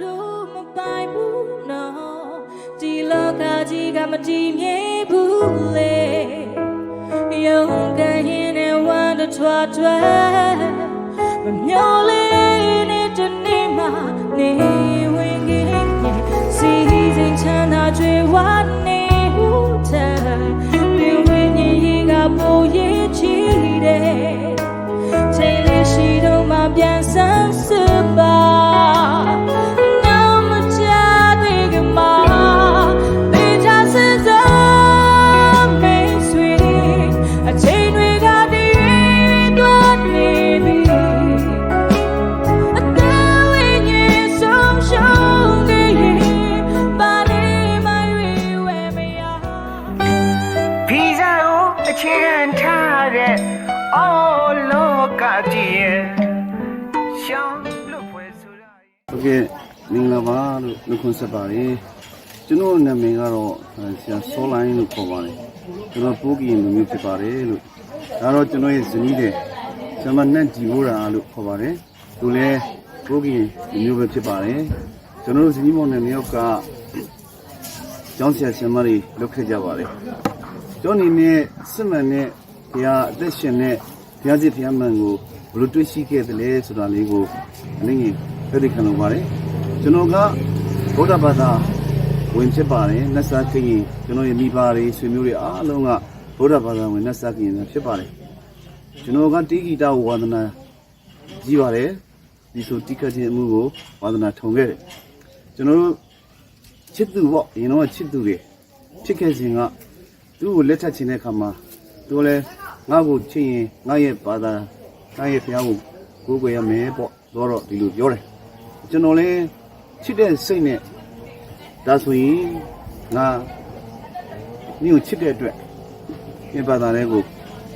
တို့မပိုင်ဘူးနော်ဒီလောကကြီးကမတည်မြဲဘူးလေယုံကန်ရင်နဲ့ဝမ်းတစ်ထွားထွားမမျောလေးနဲ့တနေ့မှနေဝင်ခဲ့စီစဉ်ချမ်းသာကြွယ်ဝနေဦးတဲ့ပြည်ဝင်ရင်ကပိုရဲ့ချီတဲ့ချိန်လေးရှိတော့မှပြန်ဆန်းစစ် ကဲ့မင်္ဂလာပါလို့နှုတ်ခွန်းဆက်ပါတယ်ကျွန်တော်နာမည်ကတော့အဲဆရာစောလိုင်းလို့ခေါ်ပါတယ်ကျွန်တော်ပိုးကီလူမျိုးဖြစ်ပါတယ်လို့ဒါတော့ကျွန်တော်ရဲ့ဇနီးတဲ့ဆမနတ်ဒီဝရာလို့ခေါ်ပါတယ်သူလည်းပိုးကီလူမျိုးပဲဖြစ်ပါတယ်ကျွန်တော်တို့ဇနီးမောင်နှံမြောက်ကကျောင်းဆရာဆရာမတွေလုပ်ခဲ့ကြပါတယ်ကျောင်းနေနဲ့စစ်မှန်တဲ့ဘုရားအသက်ရှင်တဲ့ဘုရားစစ်ဘုရားမှန်ကိုဘယ်လိုတွေ့ရှိခဲ့သလဲဆိုတာလေးကိုအနည်းငယ် ပြည့်ခံလုပ်ပါတယ်ကျွန်တော်ကဗုဒ္ဓဘာသာဝင်ဖြစ်ပါတယ်နတ်စာခရင်ကျွန်တော်ရဲ့မိဘတွေဆွေမျိုးတွေအားလုံးကဗုဒ္ဓဘာသာဝင်နတ်စာခရင်တွေဖြစ်ပါတယ်ကျွန်တော်ကတိဂီတာဝါဒနာကြီးပါတယ်ဒီဆိုတိကခြင်းအမှုကိုဝါဒနာထုံခဲ့တယ်ကျွန်တော်တို့ချစ်သူပေါ့အရင်တော့ချစ်သူတွေဖြစ်ခဲ့စဉ်ကသူ့ကိုလက်ထပ်ခြင်းတဲ့အခါမှာသူလည်းငါ့ကိုချစ်ရင်ငါ့ရဲ့ဘာသာငါ့ရဲ့ဘုရားကိုကိုးကွယ်ရမယ်ပေါ့တော့တော့ဒီလိုပြောတယ် ကျွန်တော်လည်းချစ်တဲ့စိတ်နဲ့ဒါဆိုရင်ငါမြို့ချစ်တဲ့အတွက်ဒီဘာသာလေးကို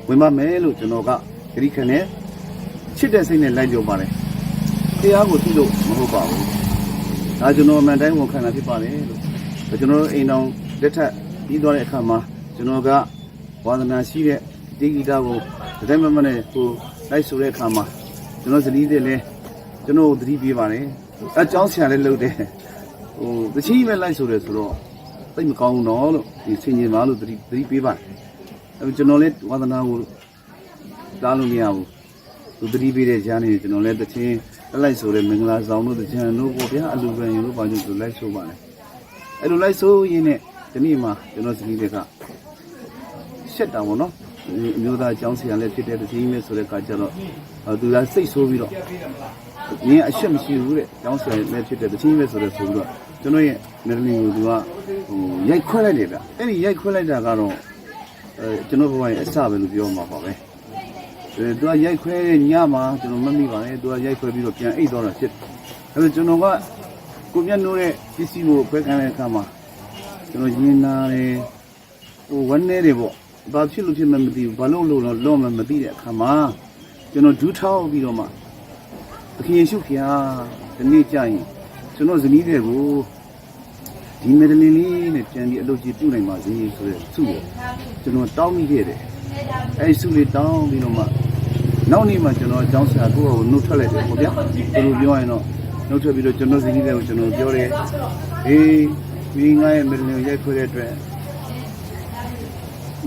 ဝင်ပါမယ်လို့ကျွန်တော်ကခရီးခံနဲ့ချစ်တဲ့စိတ်နဲ့လိုက်ကြပါတယ်တရားကိုသိလို့မဟုတ်ပါဘူးဒါကျွန်တော်အမှန်တိုင်းဝန်ခံတာဖြစ်ပါတယ်လို့ကျွန်တော်တို့အိမ်တော်လက်ထက်ပြီးသွားတဲ့အခါမှာကျွန်တော်ကဝါသနာရှိတဲ့ဒီဂီတာကိုတစ်တိုင်းမမနဲ့ဟိုလိုက်ဆိုတဲ့အခါမှာကျွန်တော်ဇနီးတဲ့လဲ ကျွန်တော်သတိပေးပါတယ်အဲအကြောင်းဆရာလည်းလုပ်တယ်ဟိုတချီပဲလိုက်ဆိုတယ်ဆိုတော့သိမကောင်းဘူးနော်လို့ဒီဆင်ញင်ပါလို့သတိသတိပေးပါတယ်အဲကျွန်တော်လည်းဝါသနာကိုတားလို့မရဘူးသူသတိပေးတဲ့ဈာန်နေကျွန်တော်လည်းတချင်းလိုက်ဆိုတဲ့မင်္ဂလာဆောင်တို့တချမ်းတို့ပေါ့ဗျာအလူပဲရင်တို့ဘာလို့ဆိုလိုက်ဆိုပါလဲအဲ့လိုလိုက်ဆိုရင်းနဲ့ဒီနေ့မှာကျွန်တော်ဇနီးတွေကရှက်တာပေါ့နော်အ မျိုးသားအကြောင်းဆရာလည်းဖြစ်တဲ့တချင်းပဲဆိုတဲ့အခါကျတော့သူကစိတ်ဆိုးပြီးတော့နင်းအရှက်မရှိဘူးတဲ့ကျောင်းဆရာလည်းဖြစ်တဲ့တချင်းပဲဆိုတဲ့ဆိုပြီးတော့ကျွန်တော်ရဲ့နယ်လီကိုသူကဟိုရိုက်ခွဲလိုက်တယ်ဗျအဲ့ဒီရိုက်ခွဲလိုက်တာကတော့အဲကျွန်တော်ဘဝရဲ့အစပဲလို့ပြောမှာပါပဲအဲသူကရိုက်ခွဲညမှာကျွန်တော်မမိပါနဲ့သူကရိုက်ခွဲပြီးတော့ပြန်အိတ်တော့တာဖြစ်တယ်အဲကျွန်တော်ကကိုမြတ်နိုးတဲ့ပစ္စည်းကိုခွဲခံတဲ့အခါမှာကျွန်တော်ရင်းနာတယ်ဟိုဝန်းနေတယ်ပေါ့ ဘာဖြစ်လို့ဖြစ်မှမသိဘူးဘာလို့လို့တော့လောမှမသိတဲ့အခါမှာကျွန်တော်ဒူးထောက်ပြီးတော့မှသခင်ယေရှုခင်ဟာဒီနေ့ကြာရင်ကျွန်တော်ဇနီးတွေကိုဒီမေဒလင်လေးနဲ့ပြန်ပြီးအလုပ်ကြီးပြုနိုင်ပါစေဆိုတဲ့ဆုကိုကျွန်တော်တောင်းမိခဲ့တယ်အဲဒီဆုလေးတောင်းပြီးတော့မှနောက်နေ့မှကျွန်တော်အကြောင်းဆရာကိုကိုနှုတ်ထွက်လိုက်တယ်ပေါ့ဗျာသူတို့ပြောရင်တော့နှုတ်ထွက်ပြီးတော့ကျွန်တော်ဇနီးတွေကိုကျွန်တော်ပြောတယ်ဟေးဒီငါရဲ့မေဒလင်ကိုရိုက်ခွဲတဲ့အတွက်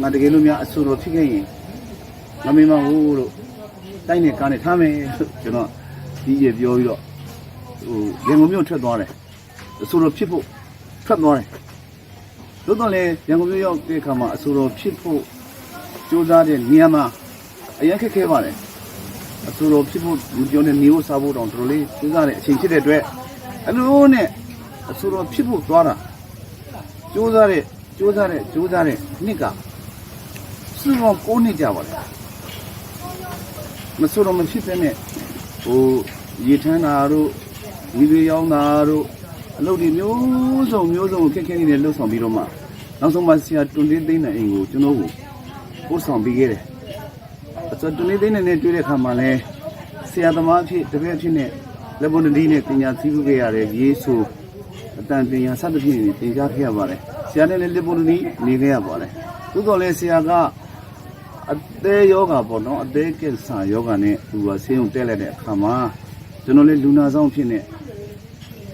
ငါတကယ်လို့များအဆူတော်ဖြစ်ခဲ့ရင်ငါမင်းမဟုတ်လို့တိုင်းနဲ့ကားနဲ့ထားမယ်လို့ကျွန်တော်ဒီရပြောပြီးတော့ဟိုရန်ကုန်မြို့ထွက်သွားတယ်အဆူတော်ဖြစ်ဖို့ထွက်သွားတယ်သို့တော်လည်းရန်ကုန်မြို့ရောက်တဲ့အခါမှာအဆူတော်ဖြစ်ဖို့ကြိုးစားတဲ့နေရာမှာအရင်ခက်ခဲပါတယ်အဆူတော်ဖြစ်ဖို့လူပြောတဲ့နေဖို့စားဖို့တောင်တော်တော်လေးကြိုးစားတဲ့အချိန်ဖြစ်တဲ့အတွက်အလိုနဲ့အဆူတော်ဖြစ်ဖို့သွားတာကြိုးစားတဲ့ကြိုးစားတဲ့ကြိုးစားတဲ့နှစ်က စုပေါင်း9နှစ်ကြာပါတယ်မဆိုတော့မဖြစ်တဲ့နဲ့ဟိုရေထမ်းတာတို့ဝီဝေရောင်းတာတို့အလုပ်တွေမျိုးစုံမျိုးစုံခက်ခဲနေတယ်လှုပ်ဆောင်ပြီးတော့မှနောက်ဆုံးမှဆရာတွန်တင်းသိန်းတဲ့အိမ်ကိုကျွန်တော်ကိုပို့ဆောင်ပေးခဲ့တယ်။ဆိုတော့တွန်တင်းသိန်းနဲ့တွေ့တဲ့အခါမှာလဲဆရာသမားအဖြစ်တပည့်အဖြစ်နဲ့လက်ပွန်တီးနဲ့ပညာသိဖို့ခဲ့ရတယ်ရေးဆိုအတန်ပညာစသဖြင့်သင်ကြားခဲ့ရပါတယ်။ဆရာနဲ့လည်းလက်ပွန်တီးနေခဲ့ရပါတယ်။သို့တော်လည်းဆရာက အသေးယောဂပေါ့နော်အသေးကင်ဆာယောဂနဲ့သူကဆေးရုံတက်လိုက်တဲ့အခါမှာကျွန်တော်လည်းလူနာဆောင်ဖြစ်နေ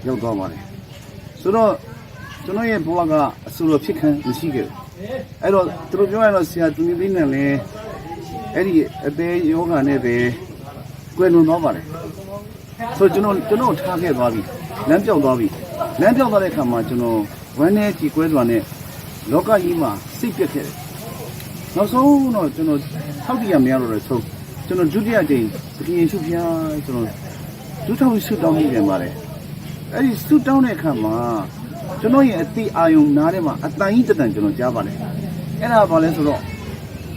ရောက်သွားပါတယ်ဆိုတော့ကျွန်တော်ရဲ့ဘဝကအဆူတော်ဖြစ်ခံမရှိခဲ့ဘူးအဲ့တော့သူတို့ပြောရတော့ဆရာသူမျိုးသိနေလဲအဲ့ဒီအသေးယောဂနဲ့ပဲကွယ်လွန်သွားပါတယ်ဆိုတော့ကျွန်တော်ကျွန်တော်ထားခဲ့သွားပြီလမ်းပြောက်သွားပြီလမ်းပြောက်သွားတဲ့အခါမှာကျွန်တော်ဝမ်းနဲ့ကြည်ကွဲစွာနဲ့လောကကြီးမှာစိတ်ပြက်ခဲ့တယ် နောက်ဆုံးတော့ကျွန်တော်ထောက်တရမရတော့တဲ့ဆုံးကျွန်တော်ဒုတိယကြိမ်ပကင်ရှုဖျားကျွန်တော်ဒုထောက်ဆုတောင်းနေပြန်ပါတယ်အဲ့ဒီဆုတောင်းတဲ့အခါမှာကျွန်တော်ရဲ့အတိအာယုံနားထဲမှာအတန်ကြီးတတန်ကျွန်တော်ကြားပါတယ်အဲ့ဒါဘာလဲဆိုတော့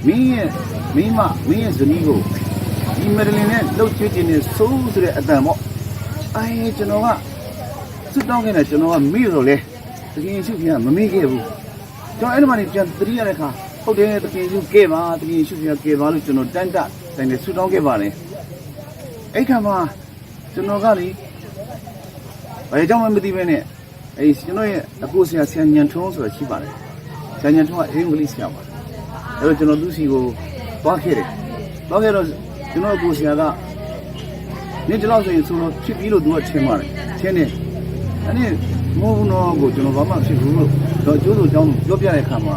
မင်းရဲ့မိမမင်းရဲ့ဇနီးကိုဒီမဒလင်နဲ့လှုပ်ချွေးခြင်းနဲ့ဆိုးဆိုတဲ့အတန်ပေါ့အဲကျွန်တော်ကဆုတောင်းခဲ့တယ်ကျွန်တော်ကမေ့တော့လေတကယ်ရှိပြန်မမေ့ခဲ့ဘူးကျွန်တော်အဲ့ဒီမှာနေပြန်သတိရတဲ့အခါ ဟုတ်တယ်တကယ်ရှိခဲ့ပါတကယ်ရှိပြန်ခဲ့ပါလို့ကျွန်တော်တန်တတိုင်းနဲ့ဆုတောင်းခဲ့ပါတယ်အဲ့ခါမှာကျွန်တော်ကလေဘယ်ကြောင့်မှမသိဘဲနဲ့အဲ့ကျွန်တော်ရဲ့အကိုဆရာဆရာညံထုံးဆိုတာရှိပါတယ်ဆရာညံထုံးကအင်္ဂလိပ်ဆရာပါအဲ့တော့ကျွန်တော်သူ့စီကိုသွားခဲ့တယ်သွားခဲ့တော့ကျွန်တော်အကိုဆရာကနေ့ဒီလောက်ဆိုရင်ဆိုတော့ဖြစ်ပြီးလို့သူကထင်ပါတယ်ထင်တယ်အဲ့ဒီမိုးဘူးတော့ကိုကျွန်တော်ဘာမှဖြစ်ဘူးလို့တော့ကျိုးလို့ကြောင်းပြောပြတဲ့အခါမှာ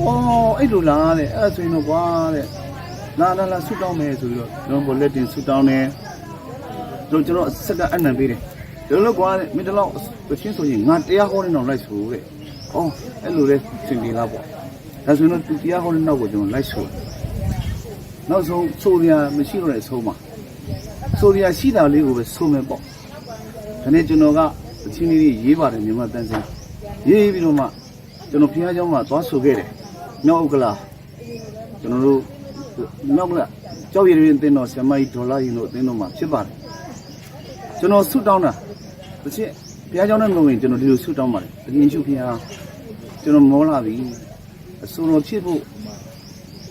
အော်အဲ့လိုလားတဲ့အဲ့ဒါဆိုရင်တော့ကွာတဲ့လာလာလာဆူတောင်းမယ်ဆိုပြီးတော့ကျွန်တော်ကလက်တင်ဆူတောင်းတယ်ကျွန်တော်ကျွန်တော်စက်ကအနံပေးတယ်ကျွန်တော်ကွာတဲ့မင်းတလောက်ပချင်းဆိုရင်ငါတရားဟောနေတော့လိုက်ဆိုတဲ့အော်အဲ့လိုလဲသင်ပြလားပေါ့ဒါဆိုရင်တော့သူတရားဟောတဲ့နောက်ကိုကျွန်တော်လိုက်ဆိုနောက်ဆုံးဆိုရမရှိတော့တဲ့အဆုံးမှာဆိုရရှိတာလေးကိုပဲဆိုမယ်ပေါ့ဒါနဲ့ကျွန်တော်ကအချင်းလေးရေးပါတယ်မြန်မာတန်စင်ရေးပြီးတော့မှကျွန်တော်ဖះเจ้าမှာသွားဆိုခဲ့တယ် မြောက်ဥက္ကလာကျွန်တော်တို့မြောက်ဥက္ကလာကြောက်ရည်ရင်တင်းတော်ဆ iam ကြီးဒေါ်လာရင်တို့အတင်းတော်မှာဖြစ်ပါတယ်ကျွန်တော်ဆုတောင်းတာတစ်ချက်ဘုရားကျောင်းနဲ့မဝင်ကျွန်တော်ဒီလိုဆုတောင်းပါတယ်အရင်ရှုဖះကျွန်တော်မောလာပြီအစိုးရဖြစ်ဖို့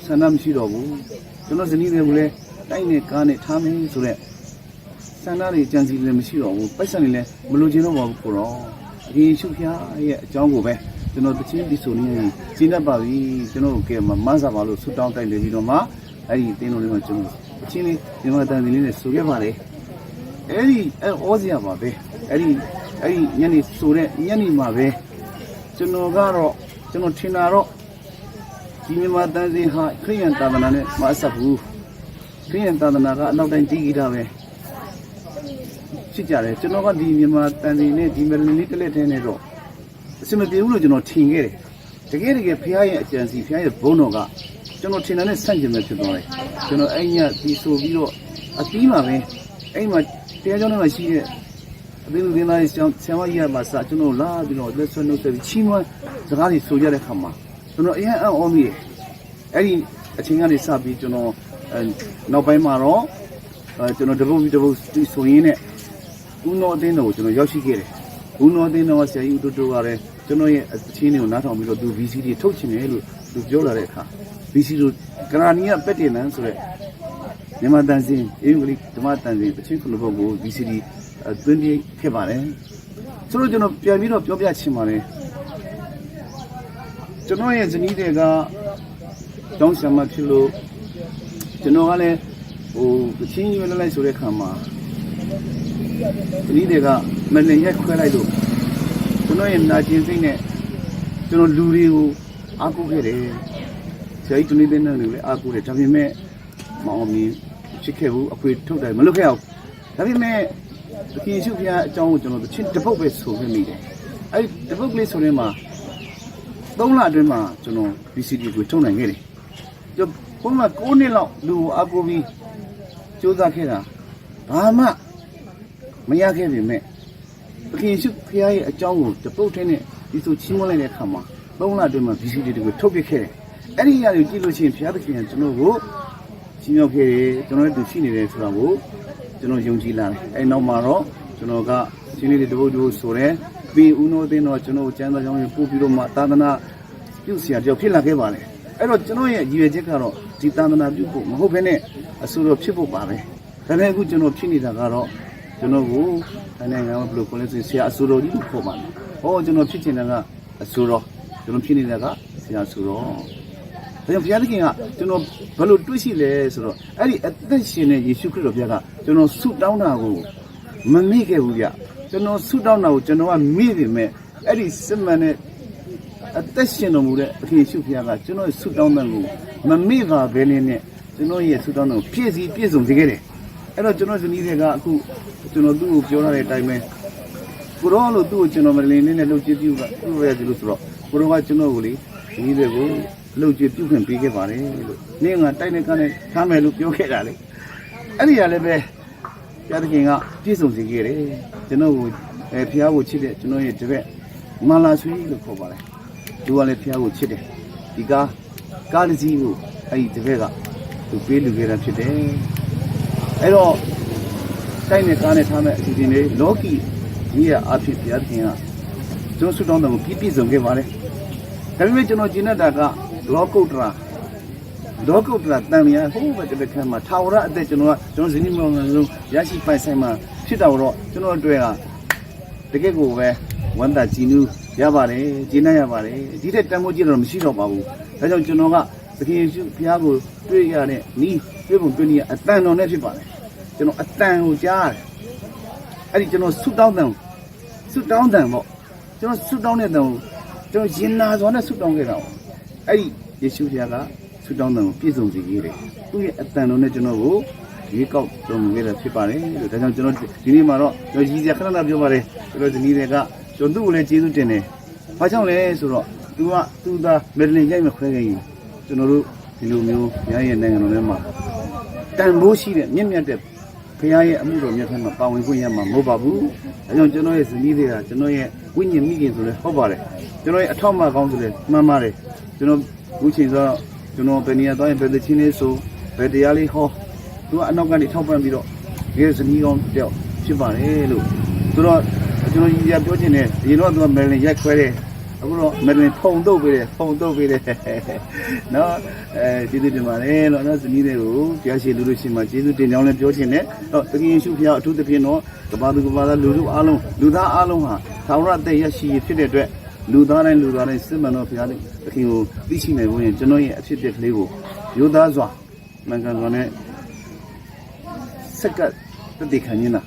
ဆန္ဒမရှိတော့ဘူးကျွန်တော်ဇနီးတွေကိုလည်းတိုက်နဲ့ကားနဲ့ထားမင်းဆိုတဲ့ဆန္ဒတွေကြံစီလည်းမရှိတော့ဘူးပိုက်ဆံတွေလည်းမလိုချင်တော့ပါဘူးကိုတော့အရင်ရှုဖះရဲ့အကြောင်းကိုပဲ ကျွန်တော်တချင်းဒီဆိုနေရှင်းတတ်ပါပြီကျွန်တော်ကဲမမန်းစားပါလို့ဆုတောင်းတိုက်နေပြီးတော့မှအဲ့ဒီတင်းတော်လေးမှာကျွန်တော်အချင်းလေးဒီမှာတန်လေးနဲ့ဆိုခဲ့ပါလေအဲ့ဒီအဲ့ဩစရာပါပဲအဲ့ဒီအဲ့ဒီညနေဆိုတဲ့ညနေမှာပဲကျွန်တော်ကတော့ကျွန်တော်ထင်တာတော့ဒီမြန်မာတန်စင်ဟာခရိယန်သာသနာနဲ့မအဆက်ဘူးခရိယန်သာသနာကအနောက်တိုင်းတည်ကြတာပဲဖြစ်ကြတယ်ကျွန်တော်ကဒီမြန်မာတန်စင်နဲ့ဒီမလီလေးတစ်လက်တည်းနဲ့တော့ အစမပြေဘူးလို့ကျွန်တော်ထင်ခဲ့တယ်တကယ်တကယ်ဖះရဲ့အကြံစီဖះရဲ့ဘုန်းတော်ကကျွန်တော်ထင်တာနဲ့ဆန့်ကျင်ပဲဖြစ်သွားတယ်ကျွန်တော်အဲ့ညဒီဆိုပြီးတော့အပြီးမှာပဲအဲ့မှာတရားကျောင်းထဲမှာရှိတဲ့အသင်းလူသင်းသားတွေဆရာဆရာမကြီးကမှစကျွန်တော်လာပြီးတော့လက်ဆွဲနှုတ်ဆက်ပြီးချီးမွမ်းစကားတွေဆိုကြတဲ့ခါမှာကျွန်တော်အရင်အံ့ဩမိတယ်အဲ့ဒီအချိန်ကနေစပြီးကျွန်တော်အဲနောက်ပိုင်းမှာတော့အဲကျွန်တော်တပုတ်ပြီးတပုတ်ဆိုရင်းနဲ့ဦးတော်အသင်းတော်ကိုကျွန်တော်ရောက်ရှိခဲ့တယ် ဦးတော်အသင်းတော်ကဆရာကြီးဦးတိုးတိုးကလည်းကျွန်တော်ရဲ့အချင်းတွေကိုနားထောင်ပြီးတော့သူ VC တွေထုတ်ချင်တယ်လို့သူပြောလာတဲ့အခါ VC တို့ကရာနီကပက်တင်နန်းဆိုတဲ့မြန်မာတန်စင်အင်္ဂလိပ်ဓမ္မတန်စင်အချင်းခုနှစ်ပုဒ်ကို VCD သွင်းပြခဲ့ပါတယ်ဆိုတော့ကျွန်တော်ပြန်ပြီးတော့ပြောပြချင်ပါတယ်ကျွန်တော်ရဲ့ဇနီးတွေကတောင်းဆံမဖြစ်လို့ကျွန်တော်ကလည်းဟိုအချင်းရွယ်လိုက်ဆိုတဲ့ခါမှာဇနီးတွေက မနေရက်ခွဲလိုက်လို့ကျွန်တော်ရဲ့နာကျင်စိတ်နဲ့ကျွန်တော်လူတွေကိုအားကိုးခဲ့တယ်ဆရာကြီးတူနေတဲ့နေလည်းအားကိုးတယ်ဒါပေမဲ့မအောင်မြင်ဖြစ်ခဲ့ဘူးအခွေထုတ်တယ်မလုပ်ခဲ့အောင်ဒါပေမဲ့တကယ်ရှုဖျားအကြောင်းကိုကျွန်တော်တချင်းတစ်ပုတ်ပဲဆိုခဲ့မိတယ်အဲ့ဒီတစ်ပုတ်ကလေးဆိုရင်မှာ၃လအတွင်းမှာကျွန်တော် VCD ကိုထုတ်နိုင်ခဲ့တယ်ကျွန်တော်ဘုမ9နှစ်လောက်လူကိုအကူပြီးစူးစမ်းခဲ့တာဘာမှမရခဲ့ပေမဲ့ တကယ်ရှုဖျားရဲ့အကြောင်းကိုတစ်ပုတ်ထဲနဲ့ဒီဆိုချင်းမလိုက်တဲ့အခါမှာ၃လအတွင်းမှာ VCD ကိုထုတ်ပြခဲ့တယ်အဲ့ဒီအရာကိုကြည့်လို့ရှိရင်ဘုရားသခင်ကကျွန်တော်ကိုကြီးမြောက်ခဲ့တယ်ကျွန်တော်တို့သူရှိနေတယ်ဆိုတာကိုကျွန်တော်ယုံကြည်လာတယ်အဲနောက်မှာတော့ကျွန်တော်ကရှင်လေးတွေတပုတ်တပုတ်ဆိုတယ်ပြီးဦးနိုးအသိန်းတော့ကျွန်တော်ကျမ်းစာကြောင်းကိုပို့ပြီးတော့မှသာသနာပြုဆရာတယောက်ဖြစ်လာခဲ့ပါတယ်အဲ့တော့ကျွန်တော်ရဲ့ရည်ရွယ်ချက်ကတော့ဒီသာသနာပြုဖို့မဟုတ်ဘဲနဲ့အဆိုတော်ဖြစ်ဖို့ပါပဲဒါပေမဲ့အခုကျွန်တော်ဖြစ်နေတာကတော့ ကျွန်တော်ကိုနိုင်ငံကဘယ်လိုခေါ်လဲဆိုဆရာအဆိုတော်ကြီးလို့ခေါ်ပါတယ်ဟောကျွန်တော်ဖြစ်ချင်တာကအဆိုတော်ကျွန်တော်ဖြစ်နေတာကဆရာအဆိုတော်ဒါကြောင့်ဘုရားသခင်ကကျွန်တော်ဘယ်လိုတွေ့ရှိလဲဆိုတော့အဲ့ဒီအသက်ရှင်တဲ့ယေရှုခရစ်တော်ဘုရားကကျွန်တော်ဆုတောင်းတာကိုမမေ့ခဲ့ဘူးဗျကျွန်ကျွန်တော်ဆုတောင်းတာကိုကျွန်တော်ကမေ့ပေမဲ့အဲ့ဒီစစ်မှန်တဲ့အသက်ရှင်တော်မူတဲ့အခင်ရှုဖျားကကျွန်တော်ရဲ့ဆုတောင်းတဲ့ကိုမမေ့ပါဘဲနဲ့နဲ့ကျွန်တော်ရဲ့ဆုတောင်းတဲ့ကိုပြည့်စည်ပြည့်စုံစေခဲ့တယ်အဲ့တော့ကျွန်တော်ဇနီးတွေကအခု ကျွန်တော်သူ့ကိုပြောရတဲ့အတိုင်းပဲကိုရောလို့သူ့ကိုကျွန်တော်မလင်းလေးနဲ့လှုပ်ကြည့်ပြုကပြုရကြလို့ဆိုတော့ကိုရောကကျွန်တော်ကိုလေဇနီးတွေကိုလှုပ်ကြည့်ပြုခွင့်ပေးခဲ့ပါတယ်လို့နင်းကတိုက်နေကနေထားမယ်လို့ပြောခဲ့တာလေအဲ့ဒီကလည်းပဲဘုရားသခင်ကပြည့်စုံစေခဲ့တယ်ကျွန်တော်ကိုအဲဘုရားကိုချစ်တဲ့ကျွန်တော်ရဲ့တပည့်မလာဆွေးလို့ခေါ်ပါတယ်သူကလည်းဘုရားကိုချစ်တယ်ဒီကားကားတစ်စီးကိုအဲ့ဒီတပည့်ကသူပေးလူခဲ့တာဖြစ်တယ်အဲ့တော့ တိုင်းနဲ့ကားနဲ့ထားမဲ့အစီအစဉ်တွေလောကီကြီးရအဖြစ်ဘုရားသခင်ကကျွန်တော်ဆုတောင်းတယ်ကိုပြည့်ပြည့်စုံခဲ့ပါတယ်ဒါပေမဲ့ကျွန်တော်ကျင့်တတ်တာကလောကုတ္တရာဒေါကုတ္တရာတန်မြာဟိုးဘက်တစ်ခါမှာထာဝရအသက်ကျွန်တော်ကကျွန်တော်ဇနီးမောင်နှံလုံးရရှိပိုင်ဆိုင်မှာဖြစ်တော်တော့ကျွန်တော်အတွက်ကတကယ့်ကိုပဲဝမ်းသာကြည်နူးရပါတယ်ကြည်နပ်ရပါတယ်ဒီတဲ့တန်ဖိုးကြည့်တော့မရှိတော့ပါဘူးဒါကြောင့်ကျွန်တော်ကသခင်ယေရှုဘုရားကိုတွေ့ရတဲ့နီးတွေ့ပုံတွေ့နည်းအတန်တော်နဲ့ဖြစ်ပါတယ် ကျွန်တော်အတန်ကိုကြားတယ်အဲ့ဒီကျွန်တော်ဆုတောင်းတယ်ဆုတောင်းတယ်ပေါ့ကျွန်တော်ဆုတောင်းတဲ့တန်ကိုကျွန်တော်ရင်နာစွာနဲ့ဆုတောင်းခဲ့တာပေါ့အဲ့ဒီယေရှုဘုရားကဆူတောင်းတယ်ကိုပြည့်စုံစေခဲ့တယ်။သူ့ရဲ့အတန်တော်နဲ့ကျွန်တော်ကိုရေကောက်တော်မူခဲ့တာဖြစ်ပါတယ်လို့ဒါကြောင့်ကျွန်တော်ဒီနေ့မှာတော့ကျွန်တော်ရည်စရာခဏခဏပြောပါတယ်ကျွန်တော်ဒီနေ့တွေကကျွန်တော်သူ့ကိုလည်းကျေးဇူးတင်တယ်။ဘာကြောင့်လဲဆိုတော့ तू ကသူ့သားမက်ဒလင်ရိုက်မခွဲခဲ့ရင်ကျွန်တော်တို့ဒီလိုမျိုးရရဲ့နိုင်ငံတော်ထဲမှာတန်ဖိုးရှိတဲ့မြင့်မြတ်တဲ့ ဘုရားရဲ့အမှုတော်မြတ်ထဲမှာပါဝင်ခွင့်ရမှာမဟုတ်ပါဘူး။ဒါကြောင့်ကျွန်တော်ရဲ့ဇနီးတွေကကျွန်တော်ရဲ့ဝိညာဉ်မိခင်ဆိုလဲဟုတ်ပါတယ်။ကျွန်တော်ရဲ့အထောက်အမကောင်းဆိုလဲမှန်ပါတယ်။ကျွန်တော်အခုချိန်ဆိုတော့ကျွန်တော်ဘယ်နေရာသွားရင်ဘယ်သချင်းလေးဆိုဘယ်တရားလေးဟောသူကအနောက်ကနေထောက်ပံ့ပြီးတော့ဒီဇနီးကောင်းတယောက်ဖြစ်ပါတယ်လို့ဆိုတော့ကျွန်တော်ကြီးပြပြောချင်တယ်ဒီတော့သူကမယ်လင်ရိုက်ခွဲတယ် အခုတော့မယ်လင်ဖုံတော့ပေးတယ်ဖုံတော့ပေးတယ်နော်အဲကျေးဇူးတင်ပါတယ်လို့နော်ဇနီးတွေကိုတရားရှိလူလူရှိမှကျေးဇူးတင်ကြောင်းလည်းပြောချင်တယ်တော့တကယ်ရှုဖျားအထူးသဖြင့်တော့ကဘာသူကဘာသာလူလူအားလုံးလူသားအားလုံးဟာသာဝရတည့်ရရှိဖြစ်တဲ့အတွက်လူသားတိုင်းလူသားတိုင်းစစ်မှန်တော့ဘုရားသခင်ကိုသိရှိနိုင်ဖို့ရင်ကျွန်တော်ရဲ့အဖြစ်အပျက်ကလေးကိုရိုးသားစွာမှန်ကန်စွာနဲ့စက်ကတတိခံနေတာ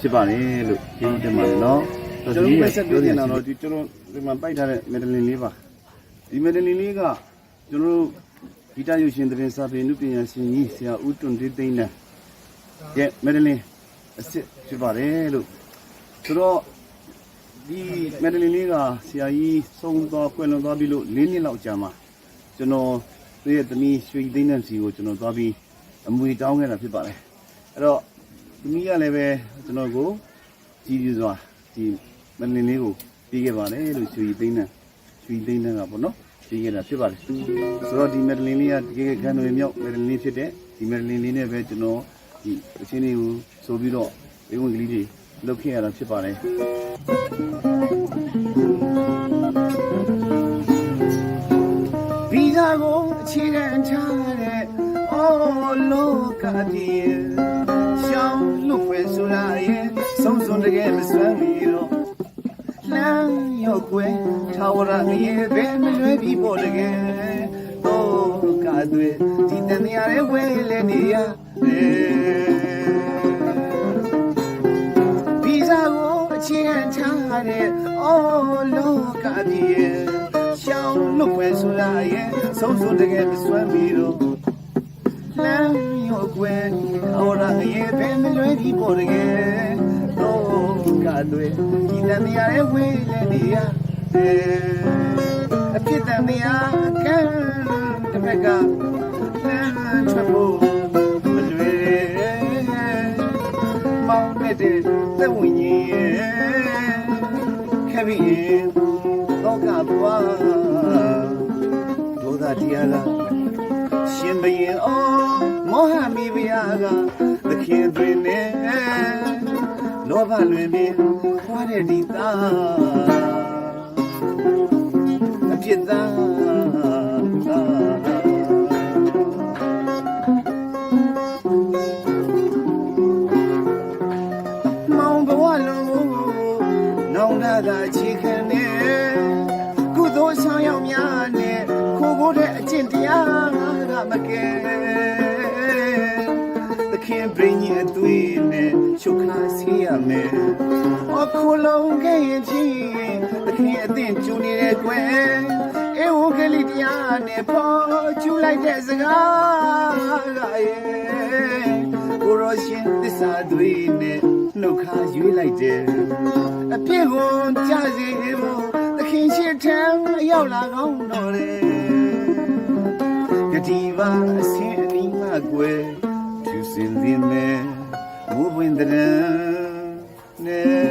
ဖြစ်ပါတယ်လို့ပြောတင်ပါတယ်နော်ကျွန်တော်ပဲဆက်ပြောနေတာတော့ဒီကျွန်တော် ဒီမှာပိုက်ထားတဲ့မက်ဒလင်လေးပါဒီမက်ဒလင်လေးကကျွန်တော်တို့ဂီတရုပ်ရှင်သတင်းစာပေနုပညာရှင်ကြီးဆရာဦးတွန်တေးသိန်းနဲ့ရဲ့မက်ဒလင်အစ်စ်ဖြစ်ပါတယ်လို့ဆိုတော့ဒီမက်ဒလင်လေးကဆရာကြီးဆုံးသွားခွင့်လွန်သွားပြီလို့၄နှစ်လောက်ကြာမှာကျွန်တော်သူ့ရဲ့သမီးရွှေသိန်းတဲ့စီကိုကျွန်တော်သွားပြီးအမွေတောင်းခဲ့တာဖြစ်ပါတယ်အဲ့တော့သမီးကလည်းပဲကျွန်တော်ကိုကြည်ပြစွာဒီမက်ဒလင်လေးကို ပြီးခဲ့ပါတယ်လို့ရွှေသိန်းတဲ့ရွှေသိန်းတဲ့ကပေါ့နော်ပြီးခဲ့တာဖြစ်ပါတယ်ဆိုတော့ဒီမက်ဒလင်လေးကတကယ်ခံတော်မြောက်မက်ဒလင်လေးဖြစ်တဲ့ဒီမက်ဒလင်လေးနဲ့ပဲကျွန်တော်ဒီအချင်းလေးကိုဆိုပြီးတော့ဧဝံဂေလိတွေလုပ်ခဲ့ရတာဖြစ်ပါတယ်ဗီဇာကိုအခြေခံထားတဲ့အော်လောကကြီးရှောင်းလို့ဖွယ်ဆိုလာရဲ့ဆုံးစွန်တကယ်မစွမ်းမီတော့လမ်း ရောက်ွယ်ထာဝရငရေပဲမလွဲပြီးပေါ်တကယ်တော့ကသွေဒီတန်ရရဲ့ဝဲလဲနေရဗီဇာကိုအခြေခံထားတဲ့အော်လောကကြီးရှောင်းလို့ဖွယ်ဆိုလာရဲ့ဆုံးစွန်တကယ်မစွမ်းမီတော့လမ်းရောက်ွယ်အော်ရရဲ့ပဲမလွဲပြီးပေါ်တကယ် တော့ကတွေဒီတန်မြာရဲ့ဝေးလေနေရအဖြစ်တန်မြာကံတမကလမ်းချဖို့မလွယ်မောင်မဲ့တဲ့သက်ဝင်ကြီးရဲ့ခဲ့ပြီးတော့ကဘွားဒုဒတရားကရှင်ဘရင်အော်မောဟမီဘုရားကသခင်တွင်နဲ့ လောဘလွင်ပြီးခွာတဲ့ဒီသားအပြစ်သားမောင်ဘဝလုံးကိုနောင်တသာချီခံနေကုသိုလ်ဆောင်ရောက်များနဲ့ခိုးကိုယ်တဲ့အကျင့်တရားကမကဲသခင်ပြင်းရဲ့အသွေးနဲ့ ချုပ်ခါစီရမယ်။အောခိုလုံးခဲ့ရင်ချင်းသခင်အသင်ကျူနေတဲ့ကွယ်အေဝံဂေလိတရားနဲ့ပေါ်ကျူလိုက်တဲ့စကားကရဲ့ကိုရောရှင်သစ္စာတွေနဲ့နှုတ်ခါရွေးလိုက်တယ်အပြစ်ကိုကြစေဖို့သခင်ရှိထံရောက်လာကောင်းတော်တယ်ကတိပါအစင်းအနီးမှကွယ်သူစင် သည်မဲ့ moving the